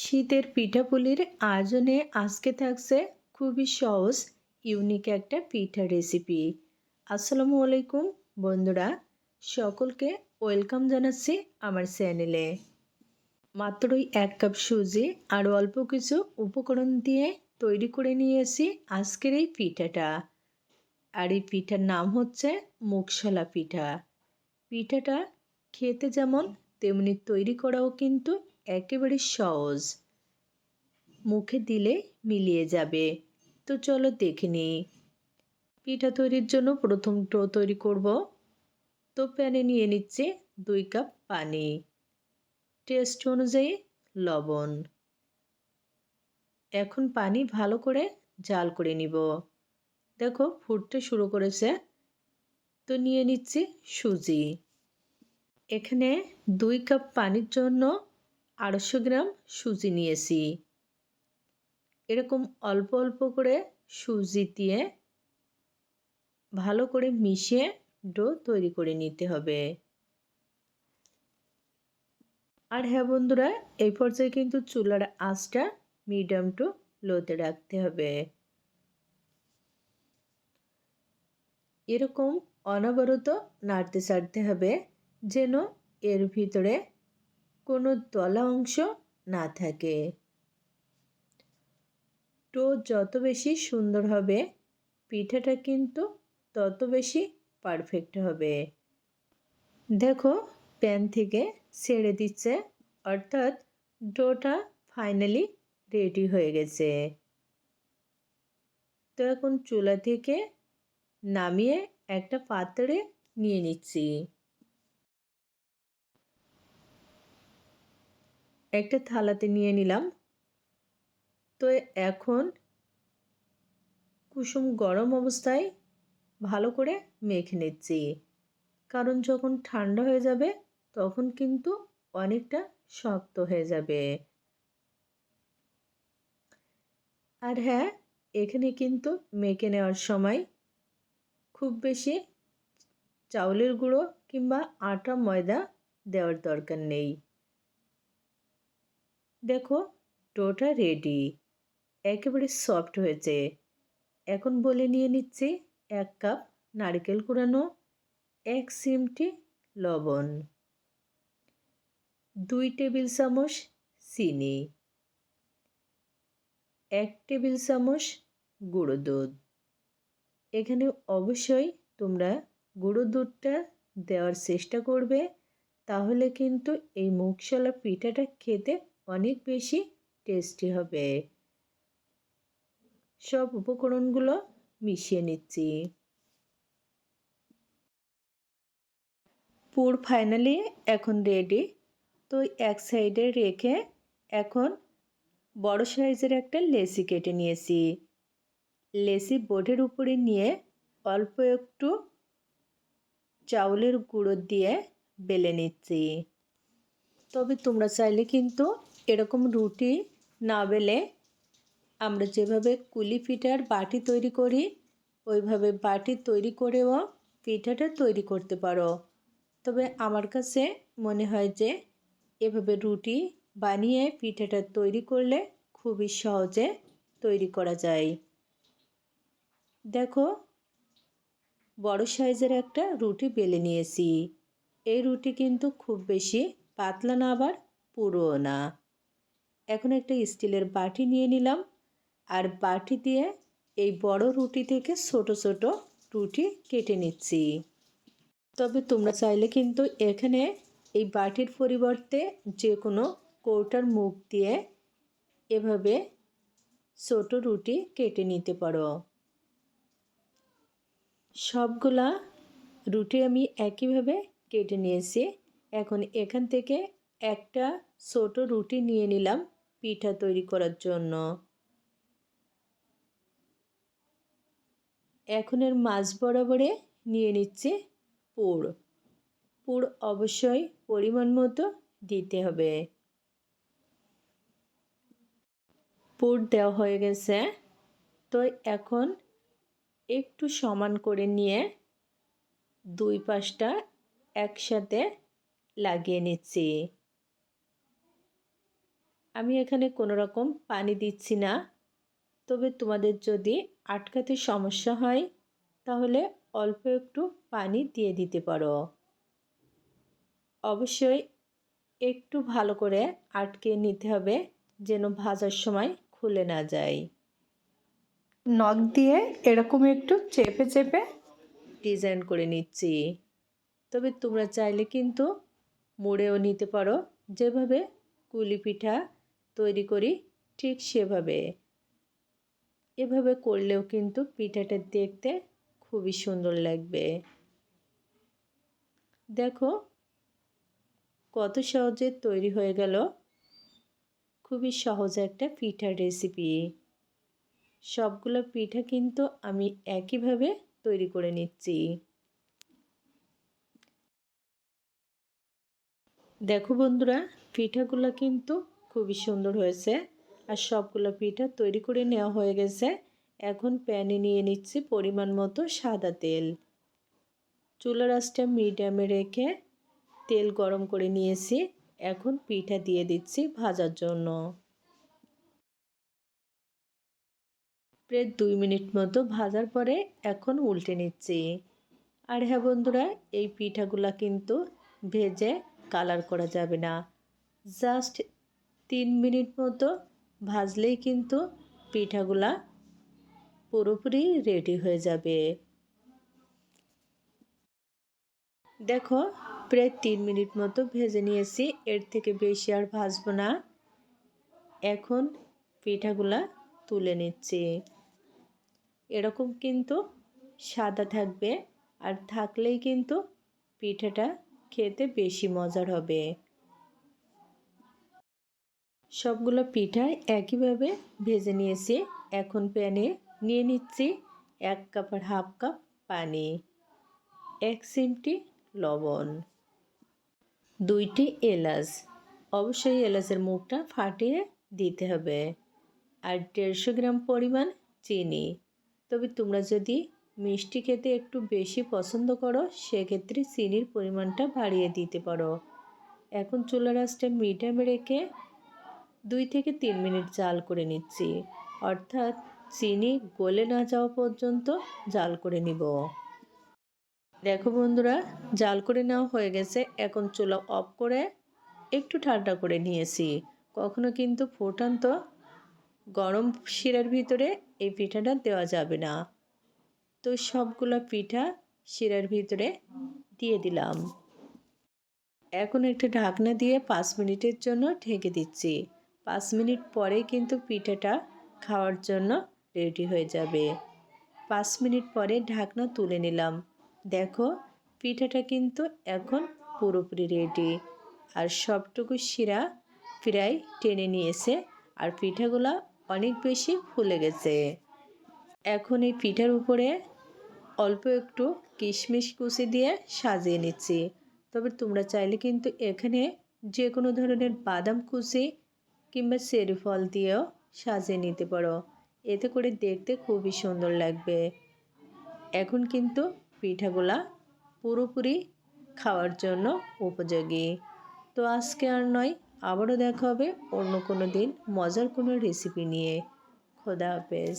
শীতের পিঠাপুলির আয়োজনে আজকে থাকছে খুবই সহজ ইউনিক একটা পিঠা রেসিপি আসসালামু আলাইকুম বন্ধুরা, সকলকে ওয়েলকাম জানাচ্ছি আমার চ্যানেলে মাত্রই এক কাপ সুজি আর অল্প কিছু উপকরণ দিয়ে তৈরি করে নিয়েছি আজকের এই পিঠাটা। আর এই পিঠার নাম হচ্ছে মুখশলা পিঠা। পিঠাটা খেতে যেমন তেমনি তৈরি করাও কিন্তু একেবারে সহজ। মুখে দিলে মিলিয়ে যাবে। তো চলো দেখে নিই। পিঠা তৈরির জন্য প্রথম ডো তৈরি করব। তো প্যানে নিয়ে নিচ্ছে দুই কাপ পানি। টেস্ট অনুযায়ী লবণ। এখন পানি ভালো করে জাল করে নিব। দেখো ফুটতে শুরু করেছে। তো নিয়ে নিচ্ছি সুজি। এখানে দুই কাপ পানির জন্য আড়াইশো গ্রাম সুজি নিয়েছি। এরকম অল্প অল্প করে সুজি দিয়ে ভালো করে মিশিয়ে ডো তৈরি করে নিতে হবে। আর হ্যাঁ বন্ধুরা, এই পর্যায়ে কিন্তু চুলার আঁচটা মিডিয়াম টু লোতে রাখতে হবে। এরকম অনবরত নাড়তে ছাড়তে হবে যেন এর ভিতরে কোনো দলা অংশ না থাকে। টো যত বেশি সুন্দর হবে, পিঠাটা কিন্তু তত বেশি পারফেক্ট হবে। দেখো প্যান থেকে ছেড়ে দিচ্ছে, অর্থাৎ ডোটা ফাইনালি রেডি হয়ে গেছে। তো এখন চুলা থেকে নামিয়ে একটা পাত্রে নিয়ে নিচ্ছি। একটা থালাতে নিয়ে নিলাম। তো এখন কুসুম গরম অবস্থায় ভালো করে মেখে নিচ্ছি। কারণ যখন ঠান্ডা হয়ে যাবে, তখন কিন্তু অনেকটা শক্ত হয়ে যাবে। আর হ্যাঁ এখানে কিন্তু মেখে নেওয়ার সময় খুব বেশি চাউলের গুঁড়ো কিংবা আটা ময়দা দেওয়ার দরকার নেই। দেখো, ডোটা রেডি একেবারে সফট হয়েছে। এখন বলে নিয়ে নিচ্ছি এক কাপ নারকেল কুড়ানো, এক সিমটি লবণ, দুই টেবিল চামচ চিনি, এক টেবিল চামচ গুঁড়ো দুধ। এখানে অবশ্যই তোমরা গুঁড়ো দুধটা দেওয়ার চেষ্টা করবে, তাহলে কিন্তু এই মুখশলা পিঠাটা খেতে অনেক বেশি টেস্টি হবে। সব উপকরণগুলো মিশিয়ে নিচ্ছি। পুর ফাইনালি এখন রেডি তো এক সাইডে রেখে এখন বড় সাইজের একটা লেসি কেটে নিয়েছি। লেসি বোর্ডের উপরে নিয়ে অল্প একটু চাউলের গুঁড়ো দিয়ে বেলে নিচ্ছি। তবে তোমরা চাইলে কিন্তু এরকম রুটি না বেলে আমরা যেভাবে কুলি পিঠার বাটি তৈরি করি, ওইভাবে বাটি তৈরি করেও পিঠাটা তৈরি করতে পারো। তবে আমার কাছে মনে হয় যে এভাবে রুটি বানিয়ে পিঠাটা তৈরি করলে খুবই সহজে তৈরি করা যায়। দেখো, বড় সাইজের একটা রুটি বেলে নিয়েছি। এই রুটি কিন্তু খুব বেশি পাতলা না, আবার পুরোও না। এখন একটা স্টিলের বাটি নিয়ে নিলাম। আর বাটি দিয়ে এই বড় রুটি থেকে ছোট ছোট রুটি কেটে নিচ্ছি। তবে তোমরা চাইলে কিন্তু এখানে এই বাটির পরিবর্তে যে কোনো কৌটার মুখ দিয়ে এভাবে ছোট রুটি কেটে নিতে পারো। সবগুলা রুটি আমি একইভাবে কেটে নিয়েছি। এখন এখান থেকে একটা ছোট রুটি নিয়ে নিলাম। পিঠা তৈরি করার জন্য। এখন এর মাছ বরাবরে নিয়ে নিচ্ছে পুর। পুর অবশ্যই পরিমাণ মতো দিতে হবে। পুর দেওয়া হয়ে গেছে। তো এখন একটু সমান করে নিয়ে দুই পাশটা একসাথে লাগিয়ে নিচ্ছি। আমি এখানে কোনো রকম পানি দিচ্ছি না। তবে তোমাদের যদি আটকাতে সমস্যা হয় তাহলে অল্প একটু পানি দিয়ে দিতে পারো। অবশ্যই একটু ভালো করে আটকে নিতে হবে যেন ভাজার সময় খুলে না যায়। নখ দিয়ে এরকম একটু চেপে চেপে ডিজাইন করে নিচ্ছি। তবে তোমরা চাইলে কিন্তু মুড়েও নিতে পারো। যেভাবে কুলি পিঠা তৈরি করি ঠিক সেভাবে। এভাবে করলেও কিন্তু পিঠাটা দেখতে খুবই সুন্দর লাগবে। দেখো কত সহজে তৈরি হয়ে গেল। খুবই সহজ একটা পিঠার রেসিপি সবগুলো পিঠা কিন্তু আমি একইভাবে তৈরি করে নিচ্ছি। দেখো বন্ধুরা, পিঠাগুলো কিন্তু খুবই সুন্দর হয়েছে। আর সবগুলো পিঠা তৈরি করে নেওয়া হয়ে গেছে। এখন প্যানে নিয়ে নিচ্ছি পরিমাণ মতো সাদা তেল। চুলার আঁচটা মিডিয়ামে রেখে তেল গরম করে নিয়েছি। এখন পিঠা দিয়ে দিচ্ছি ভাজার জন্য। প্রায় দুই মিনিট মতো ভাজার পরে এখন উল্টে নিচ্ছি। আর হ্যাঁ বন্ধুরা, এই পিঠাগুলা কিন্তু ভেজে কালার করা যাবে না। জাস্ট তিন মিনিট মতো ভাজলেই কিন্তু পিঠাগুলা পুরোপুরি রেডি হয়ে যাবে। দেখো, প্রায় তিন মিনিট মতো ভেজে নিয়েছি। এর থেকে বেশি আর ভাজবো না। এখন পিঠাগুলা তুলে নিচ্ছি। এরকম কিন্তু সাদা থাকবে আর থাকলেই কিন্তু পিঠাটা খেতে বেশি মজার হবে। সবগুলো পিঠা একইভাবে ভেজে নিয়েছি। এখন প্যানে নিয়ে নিচ্ছি এক কাপ আর হাফ কাপ পানি, এক সিমটি লবণ, দুইটি এলাচ। অবশ্যই এলাচের মুখটা ফাটিয়ে দিতে হবে। আর দেড়শো গ্রাম পরিমাণ চিনি। তবে তোমরা যদি মিষ্টি খেতে একটু বেশি পছন্দ করো, সেক্ষেত্রে চিনির পরিমাণটা বাড়িয়ে দিতে পারো। এখন চুলার আঁচটা মিডিয়ামে রেখে দুই থেকে তিন মিনিট জাল করে নিচ্ছি। অর্থাৎ চিনি গলে না যাওয়া পর্যন্ত জাল করে নিব। দেখো বন্ধুরা, জাল করে নেওয়া হয়ে গেছে। এখন চুলা অফ করে একটু ঠান্ডা করে নিয়েছি। কখনো কিন্তু ফুটান্ত গরম শিরার ভিতরে এই পিঠাটা দেওয়া যাবে না। তো সবগুলো পিঠা শিরার ভিতরে দিয়ে দিলাম। এখন একটা ঢাকনা দিয়ে পাঁচ মিনিটের জন্য ঢেকে দিচ্ছি। পাঁচ মিনিট পরে কিন্তু পিঠাটা খাওয়ার জন্য রেডি হয়ে যাবে। পাঁচ মিনিট পরে ঢাকনা তুলে নিলাম। দেখো, পিঠাটা কিন্তু এখন পুরোপুরি রেডি। আর সবটুকু শিরা প্রায় টেনে নিয়েছে আর পিঠাগুলা অনেক বেশি ফুলে গেছে। এখন এই পিঠার উপরে অল্প একটু কিশমিশ কুচি দিয়ে সাজিয়ে নিচ্ছি। তবে তোমরা চাইলে কিন্তু এখানে যে কোনো ধরনের বাদাম কুচি কিংবা সেরি ফল দিয়েও সাজিয়ে নিতে পারো। এতে করে দেখতে খুবই সুন্দর লাগবে। এখন কিন্তু পিঠাগুলা পুরোপুরি খাওয়ার জন্য উপযোগী। তো আজকে আর নয়, আবারও দেখা হবে অন্য কোনো দিন মজার কোনো রেসিপি নিয়ে। খোদা হাফেজ।